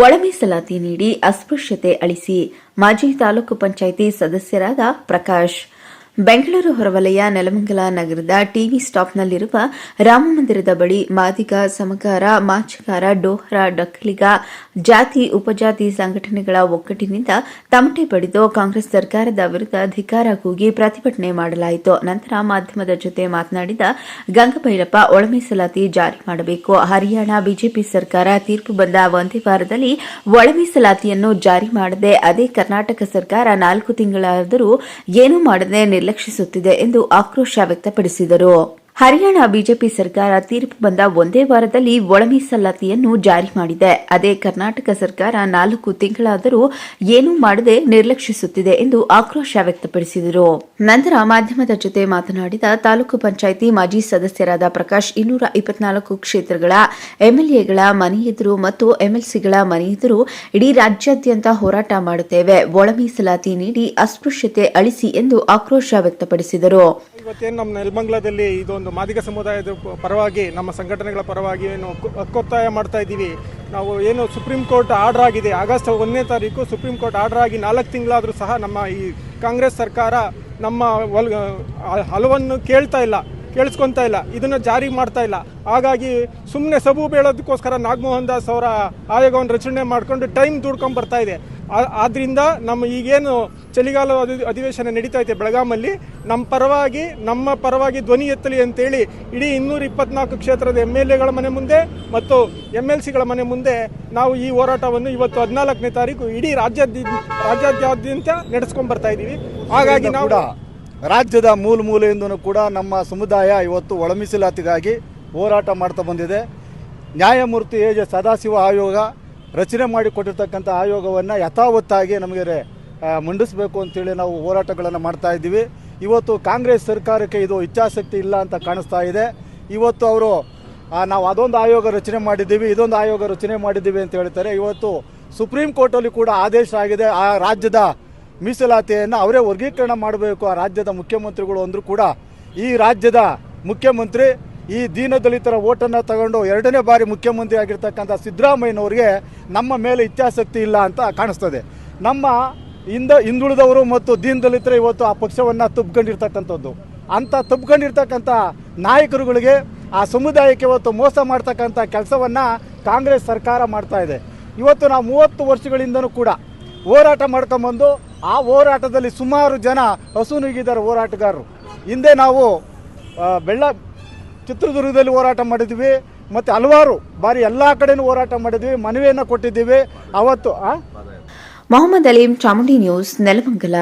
ಒಳ ಮೀಸಲಾತಿ ನೀಡಿ ಅಸ್ಪೃಶ್ಯತೆ ಅಳಿಸಿ ಮಾಜಿ ತಾಲೂಕು ಪಂಚಾಯಿತಿ ಸದಸ್ಯರಾದ ಪ್ರಕಾಶ್. ಬೆಂಗಳೂರು ಹೊರವಲಯ ನೆಲಮಂಗಲ ನಗರದ ಟಿವಿ ಸ್ಟಾಪ್ನಲ್ಲಿರುವ ರಾಮಮಂದಿರದ ಬಳಿ ಮಾದಿಗ ಸಮಕಾರ ಮಾಚಕಾರ, ಡೋಹರ, ಡಕ್ಕಲಿಗ, ಜಾತಿ, ಉಪಜಾತಿ ಸಂಘಟನೆಗಳ ಒಗ್ಗಟ್ಟಿನಿಂದ ತಮಟೆ ಪಡೆದು ಕಾಂಗ್ರೆಸ್ ಸರ್ಕಾರದ ವಿರುದ್ಧ ಧಿಕಾರ ಕೂಗಿ ಪ್ರತಿಭಟನೆ ಮಾಡಲಾಯಿತು. ನಂತರ ಮಾಧ್ಯಮದ ಜೊತೆ ಮಾತನಾಡಿದ ಗಂಗಭೈರಪ್ಪ ಒಳಮೀಸಲಾತಿ ಜಾರಿ ಮಾಡಬೇಕು. ಹರಿಯಾಣ ಬಿಜೆಪಿ ಸರ್ಕಾರ ತೀರ್ಪು ಬಂದ ಒಂದೇ ವಾರದಲ್ಲಿ ಒಳಮೀಸಲಾತಿಯನ್ನು ಜಾರಿ ಮಾಡದೆ, ಅದೇ ಕರ್ನಾಟಕ ಸರ್ಕಾರ ನಾಲ್ಕು ತಿಂಗಳಾದರೂ ಏನೂ ಮಾಡದೆ ನಿರ್ಲಕ್ಷಿಸುತ್ತಿದೆ ಎಂದು ಆಕ್ರೋಶ ವ್ಯಕ್ತಪಡಿಸಿದರು. ಹರಿಯಾಣ ಬಿಜೆಪಿ ಸರ್ಕಾರ ತೀರ್ಪು ಬಂದ ಒಂದೇ ವಾರದಲ್ಲಿ ಒಳ ಮೀಸಲಾತಿಯನ್ನು ಜಾರಿ ಮಾಡಿದೆ. ಅದೇ ಕರ್ನಾಟಕ ಸರ್ಕಾರ ನಾಲ್ಕು ತಿಂಗಳಾದರೂ ಏನೂ ಮಾಡದೆ ನಿರ್ಲಕ್ಷಿಸುತ್ತಿದೆ ಎಂದು ಆಕ್ರೋಶ ವ್ಯಕ್ತಪಡಿಸಿದರು. ನಂತರ ಮಾಧ್ಯಮದ ಜೊತೆ ಮಾತನಾಡಿದ ತಾಲೂಕು ಪಂಚಾಯಿತಿ ಮಾಜಿ ಸದಸ್ಯರಾದ ಪ್ರಕಾಶ್, ಇನ್ನೂರ ಇಪ್ಪತ್ನಾಲ್ಕು ಕ್ಷೇತ್ರಗಳ ಎಂಎಲ್ಎಗಳ ಮನೆ ಎದುರು ಮತ್ತು ಎಂಎಲ್ಸಿಗಳ ಮನೆ ಎದುರು ಇಡೀ ರಾಜ್ಯಾದ್ಯಂತ ಹೋರಾಟ ಮಾಡುತ್ತೇವೆ. ಒಳ ಮೀಸಲಾತಿ ನೀಡಿ ಅಸ್ಪೃಶ್ಯತೆ ಅಳಿಸಿ ಎಂದು ಆಕ್ರೋಶ ವ್ಯಕ್ತಪಡಿಸಿದರು. ಇದೊಂದು ಮಾದಿಗ ಸಮುದಾಯದ ಪರವಾಗಿ, ನಮ್ಮ ಸಂಘಟನೆಗಳ ಪರವಾಗಿ ಏನು ಹಕ್ಕು- ಹಕ್ಕೊತ್ತಾಯ ಮಾಡ್ತಾ ಇದ್ದೀವಿ. ನಾವು ಏನು ಸುಪ್ರೀಂ ಕೋರ್ಟ್ ಆರ್ಡರ್ ಆಗಿದೆ, ಆಗಸ್ಟ್ ಒಂದನೇ ತಾರೀಕು ಸುಪ್ರೀಂ ಕೋರ್ಟ್ ಆರ್ಡರ್ ಆಗಿ ನಾಲ್ಕು ತಿಂಗಳಾದರೂ ಸಹ ನಮ್ಮ ಈ ಕಾಂಗ್ರೆಸ್ ಸರ್ಕಾರ ನಮ್ಮ ಹಲವನ್ನು ಕೇಳ್ತಾ ಇಲ್ಲ. ಕೇಳಿಸ್ಕೊತಾ ಇಲ್ಲ. ಇದನ್ನು ಜಾರಿ ಮಾಡ್ತಾ ಇಲ್ಲ. ಹಾಗಾಗಿ ಸುಮ್ಮನೆ ಸಬು ಬೇಳೋದಕ್ಕೋಸ್ಕರ ನಾಗಮೋಹನ್ ದಾಸ್ ಅವರ ಆಯೋಗವನ್ನು ರಚನೆ ಮಾಡಿಕೊಂಡು ಟೈಮ್ ದುಡ್ಕೊಂಡು ಬರ್ತಾ ಇದೆ. ಆದ್ದರಿಂದ ಆದ್ರಿಂದ ನಮ್ಮ ಈಗೇನು ಚಳಿಗಾಲ ಅಧಿ- ಅಧಿವೇಶನ ನಡೀತಾ ಇದೆ ಬೆಳಗಾಮಲ್ಲಿ ನಮ್ಮ ಪರವಾಗಿ ನಮ್ಮ ಪರವಾಗಿ ಧ್ವನಿ ಎತ್ತಲಿ ಅಂತೇಳಿ ಇಡೀ ಇನ್ನೂರ ಇಪ್ಪತ್ನಾಲ್ಕು ಕ್ಷೇತ್ರದ ಎಂ ಎಲ್ ಎಗಳ ಮನೆ ಮುಂದೆ ಮತ್ತು ಎಂ ಎಲ್ ಸಿಗಳ ಮನೆ ಮುಂದೆ ನಾವು ಈ ಹೋರಾಟವನ್ನು ಇವತ್ತು ಹದಿನಾಲ್ಕನೇ ತಾರೀಕು ಇಡೀ ರಾಜ್ಯಾದ್ಯ ರಾಜ್ಯಾದ್ಯಂತ ನಡೆಸ್ಕೊಂಡ್ ಬರ್ತಾ ಇದ್ದೀವಿ ಹಾಗಾಗಿ ನಾವು ರಾಜ್ಯದ ಮೂಲ ಮೂಲೆಯಿಂದನೂ ಕೂಡ ನಮ್ಮ ಸಮುದಾಯ ಇವತ್ತು ಒಳಮೀಸಲಾತಿಗಾಗಿ ಹೋರಾಟ ಮಾಡ್ತಾ ಬಂದಿದೆ. ನ್ಯಾಯಮೂರ್ತಿ ಎ ಜೆ ಸದಾಶಿವ ಆಯೋಗ ರಚನೆ ಮಾಡಿಕೊಟ್ಟಿರ್ತಕ್ಕಂಥ ಆಯೋಗವನ್ನು ಯಥಾವತ್ತಾಗಿ ನಮಗೆ ಮಂಡಿಸಬೇಕು ಅಂತೇಳಿ ನಾವು ಹೋರಾಟಗಳನ್ನು ಮಾಡ್ತಾ ಇದ್ದೀವಿ. ಇವತ್ತು ಕಾಂಗ್ರೆಸ್ ಸರ್ಕಾರಕ್ಕೆ ಇದು ಇಚ್ಛಾಶಕ್ತಿ ಇಲ್ಲ ಅಂತ ಕಾಣಿಸ್ತಾ ಇದೆ. ಇವತ್ತು ಅವರು ನಾವು ಅದೊಂದು ಆಯೋಗ ರಚನೆ ಮಾಡಿದ್ದೀವಿ, ಇದೊಂದು ಆಯೋಗ ರಚನೆ ಮಾಡಿದ್ದೀವಿ ಅಂತ ಹೇಳ್ತಾರೆ. ಇವತ್ತು ಸುಪ್ರೀಂ ಕೋರ್ಟಲ್ಲಿ ಕೂಡ ಆದೇಶ ಆಗಿದೆ. ಆ ರಾಜ್ಯದ ಮೀಸಲಾತಿಯನ್ನು ಅವರೇ ವರ್ಗೀಕರಣ ಮಾಡಬೇಕು. ಆ ರಾಜ್ಯದ ಮುಖ್ಯಮಂತ್ರಿಗಳು ಅಂದರೂ ಕೂಡ ಈ ರಾಜ್ಯದ ಮುಖ್ಯಮಂತ್ರಿ ಈ ದೀನದಲಿತರ ಓಟನ್ನು ತಗೊಂಡು ಎರಡನೇ ಬಾರಿ ಮುಖ್ಯಮಂತ್ರಿ ಆಗಿರ್ತಕ್ಕಂಥ ಸಿದ್ದರಾಮಯ್ಯನವರಿಗೆ ನಮ್ಮ ಮೇಲೆ ಇಚ್ಛಾಸಕ್ತಿ ಇಲ್ಲ ಅಂತ ಕಾಣಿಸ್ತದೆ. ನಮ್ಮ ಹಿಂದ ಹಿಂದುಳಿದವರು ಮತ್ತು ದೀನದಲಿತರು ಇವತ್ತು ಆ ಪಕ್ಷವನ್ನು ತುಪ್ಕೊಂಡಿರ್ತಕ್ಕಂಥದ್ದು. ಅಂತ ತುಪ್ಕೊಂಡಿರ್ತಕ್ಕಂಥ ನಾಯಕರುಗಳಿಗೆ ಆ ಸಮುದಾಯಕ್ಕೆ ಇವತ್ತು ಮೋಸ ಮಾಡ್ತಕ್ಕಂಥ ಕೆಲಸವನ್ನು ಕಾಂಗ್ರೆಸ್ ಸರ್ಕಾರ ಮಾಡ್ತಾ ಇದೆ. ಇವತ್ತು ನಾವು ಮೂವತ್ತು ವರ್ಷಗಳಿಂದನೂ ಕೂಡ ಹೋರಾಟ ಮಾಡ್ಕೊಂಬಂದು ಆ ಹೋರಾಟದಲ್ಲಿ ಸುಮಾರು ಜನ ಹಸುನುಗಿದ್ದಾರೆ ಹೋರಾಟಗಾರರು ಹಿಂದೆ ನಾವು ಬೆಳ್ಳ, ಚಿತ್ರದುರ್ಗದಲ್ಲಿ ಹೋರಾಟ ಮಾಡಿದ್ವಿ, ಮತ್ತು ಹಲವಾರು ಬಾರಿ ಎಲ್ಲ ಕಡೆನೂ ಹೋರಾಟ ಮಾಡಿದ್ವಿ, ಮನವಿಯನ್ನು ಕೊಟ್ಟಿದ್ದೀವಿ, ಅವತ್ತು? ಮೊಹಮ್ಮದ್ ಅಲೀಂ ಚಾಮುಂಡಿ ನ್ಯೂಸ್, ನೆಲಮಂಗಲ